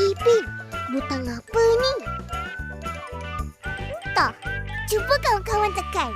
Ipin, butang apa ni? Entah. Cuba kawan-kawan tekan.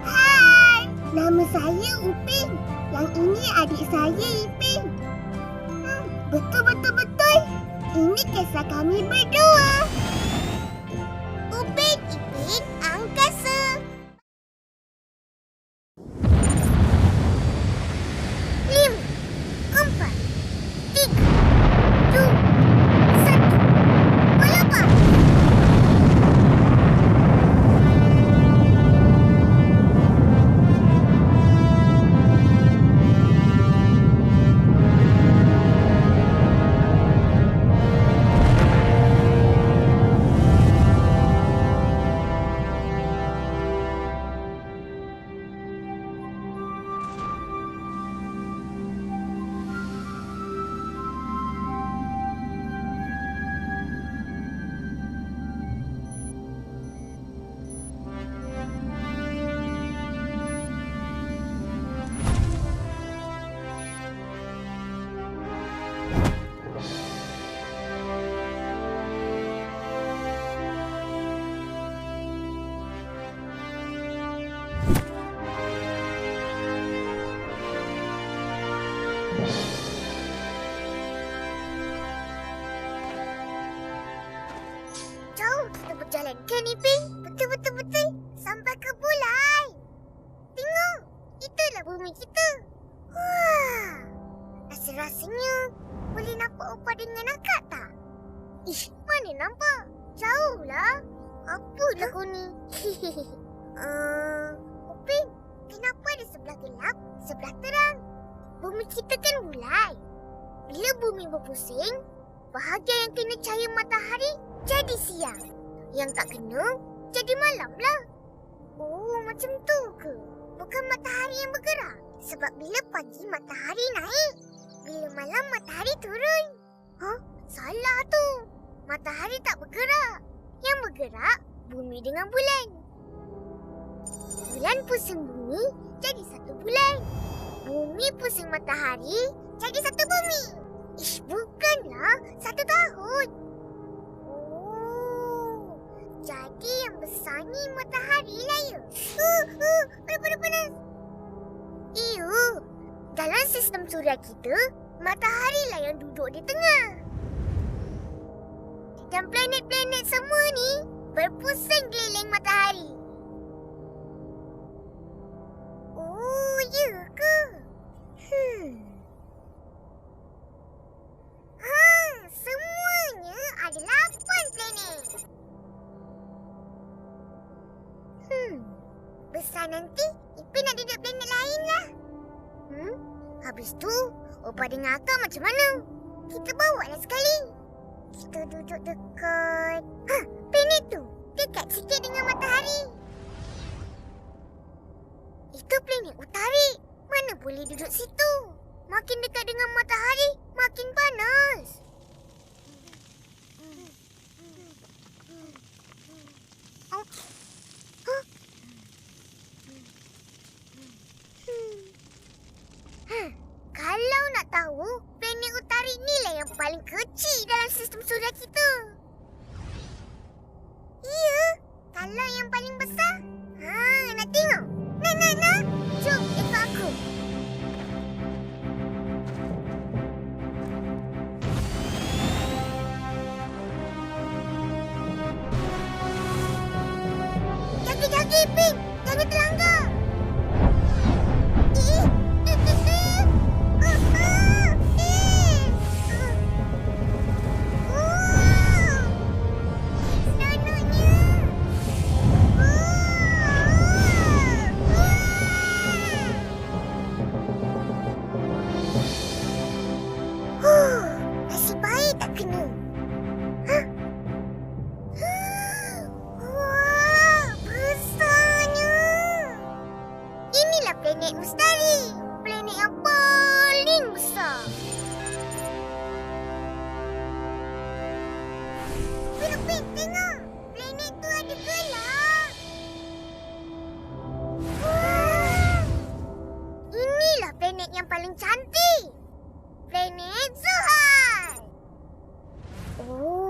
Hai, nama saya Upin. Yang ini adik saya Ipin. Hmm, betul-betul-betul. Ini kisah kami berdua. Jauh kita berjalan Ipin? Betul-betul-betul. Sampai ke bulan. Tengok. Itulah bumi kita. Wah. Rasa-rasanya boleh nampak opa dengan akak tak? Ish, mana nampak? Jauh lah. Apalah kau ni? uh, Upin, kenapa ada sebelah gelap, sebelah terang? Bumi kita kan bulat. Bila bumi berpusing, bahagian yang kena cahaya matahari jadi siang. Yang tak kena, jadi malam lah. Oh, macam tu ke? Bukan matahari yang bergerak. Sebab bila pagi matahari naik, bila malam matahari turun. Hah? Salah tu. Matahari tak bergerak. Yang bergerak, bumi dengan bulan. Bulan pusing bumi, jadi satu bulan. Bumi pusing matahari, jadi satu bumi. Ish, bukanlah. Satu tahun. Oh, jadi yang besar ni matahari lah ya? Uh, uh, panas-panas. Iyo, dalam sistem suria kita, matahari lah yang duduk di tengah. Dan planet-planet semua ni berpusing keliling matahari. Besar nanti, Ipin nak duduk planet lain lah. Hmm? Habis tu, Opa dengan Akak macam mana? Kita bawa lah sekali. Kita duduk dekat... Ha, planet tu. Dekat sikit dengan matahari. Itu planet utari. Mana boleh duduk situ? Makin dekat dengan matahari, makin panas. planet mustari. Planet yang paling besar. Pin-pin, tengok. Planet tu ada gelap. Wah. Inilah planet yang paling cantik. Planet Zuhal. Oh.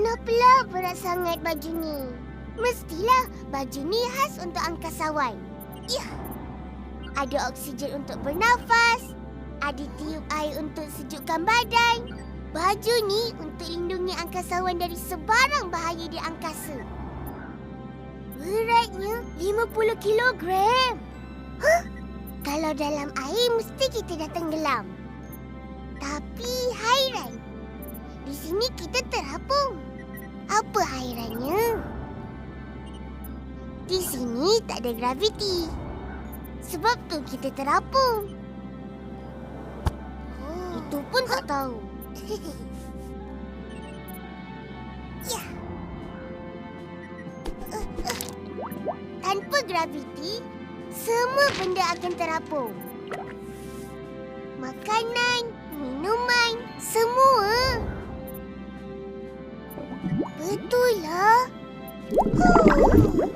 Kenapalah berat sangat baju ni? Mestilah baju ni khas untuk angkasawan. Ya. Ada oksigen untuk bernafas. Ada tiup air untuk sejukkan badan. Baju ni untuk lindungi angkasawan dari sebarang bahaya di angkasa. Beratnya 50 kilogram. Huh? Kalau dalam air mesti kita dah tenggelam. Tapi hairan. Di sini kita terapung. Apa hairannya? Di sini tak ada graviti. Sebab tu kita terapung. Oh. Itu pun tak tahu. ya. Uh, uh. Tanpa graviti, semua benda akan terapung. Makanan, minuman, semua. Betul lah. Huh.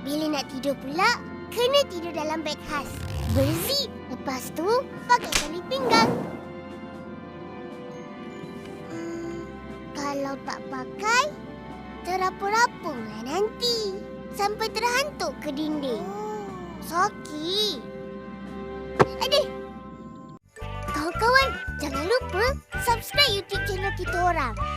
Bila nak tidur pula, kena tidur dalam beg khas. Berzip. Lepas tu, pakai tali pinggang. Hmm, kalau tak pakai, terapung-rapunglah nanti. Sampai terhantuk ke dinding. Sakit. Kawan-kawan,